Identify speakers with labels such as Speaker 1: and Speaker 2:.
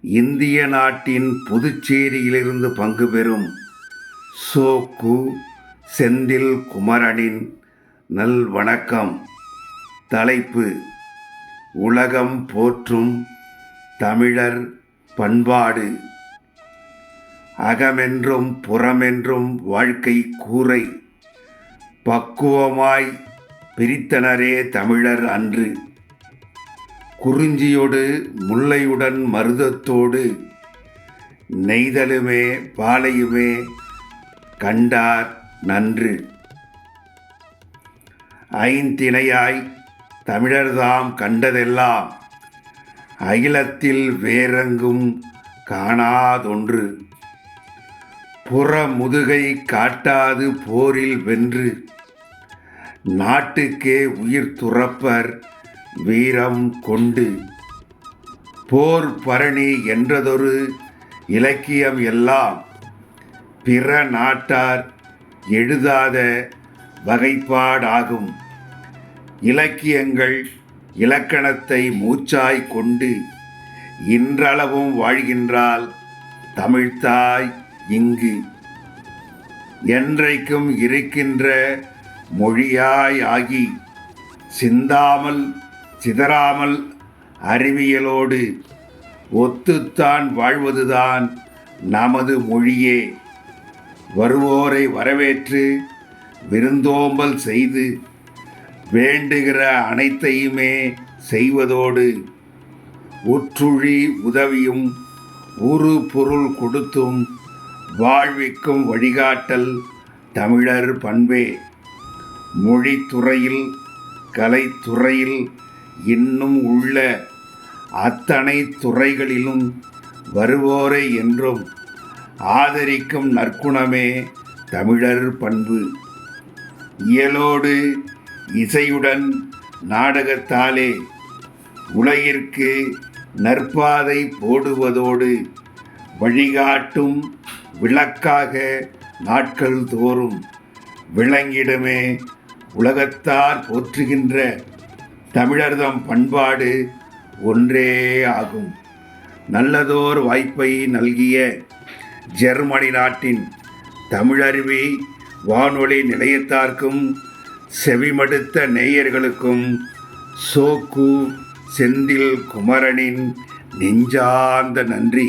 Speaker 1: இந்திய நாட்டின் புதுச்சேரியிலிருந்து பங்கு பெறும் சோக்கு செந்தில் குமரனின் நல் வணக்கம் தலைப்பு உலகம் போற்றும் தமிழர் பண்பாடு. அகமென்றும் புறமென்றும் வாழ்க்கை கூரை. பக்குவமாய் பிரித்தனரே தமிழர் அன்று. குறிஞ்சியோடு முல்லையுடன் மருதத்தோடு நெய்தலுமே பாலையுமே கண்டார் நன்று. ஐந்திணையாய் தமிழர்தாம் கண்டதெல்லாம் அகிலத்தில் வேறெங்கும் காணாதொன்று. புற முதுகை காட்டாது போரில் வென்று நாட்டுக்கே உயிர் துறப்பர் வீரம் கொண்டு போர் பரணி என்றதொரு இலக்கியம் எல்லாம் பிற நாட்டார் எழுதாத வகைப்பாடாகும். இலக்கியங்கள் இலக்கணத்தை மூச்சாய் கொண்டு இன்றளவும் வாழ்கின்றால் தமிழ்தாய் இங்கு என்றைக்கும் இருக்கின்ற மொழியாய் ஆகி சிந்தாமல் சிதறாமல் அறிவியலோடு ஒத்துத்தான் வாழ்வதுதான் நமது மொழியே. வருவோரை வரவேற்று விருந்தோம்பல் செய்து வேண்டுகிற அனைத்தையுமே செய்வதோடு உற்றுழி உதவியும் உரு பொருள் கொடுத்தும் வாழ்விக்கும் வழிகாட்டல் தமிழர் பண்பே. மொழித்துறையில் கலைத்துறையில் இன்னும் உள்ள அத்தனை துறைகளிலும் வருவோரை என்றும் ஆதரிக்கும் நற்குணமே தமிழர் பண்பு. இயலோடு இசையுடன் நாடகத்தாலே உலகிற்கு நற்பாதை போடுவதோடு வழிகாட்டும் விளக்காக நாட்கள் தோறும் விளங்கிடமே உலகத்தார் போற்றுகின்ற தமிழர்தம் பண்பாடு ஒன்றே ஆகும். நல்லதோர் வாய்ப்பை நல்கிய ஜெர்மனி நாட்டின் தமிழருவி வானொலி நிலையத்தார்க்கும் செவிமடுத்த நேயர்களுக்கும் சோக்கு செந்தில் குமரனின் நெஞ்சார்ந்த நன்றி.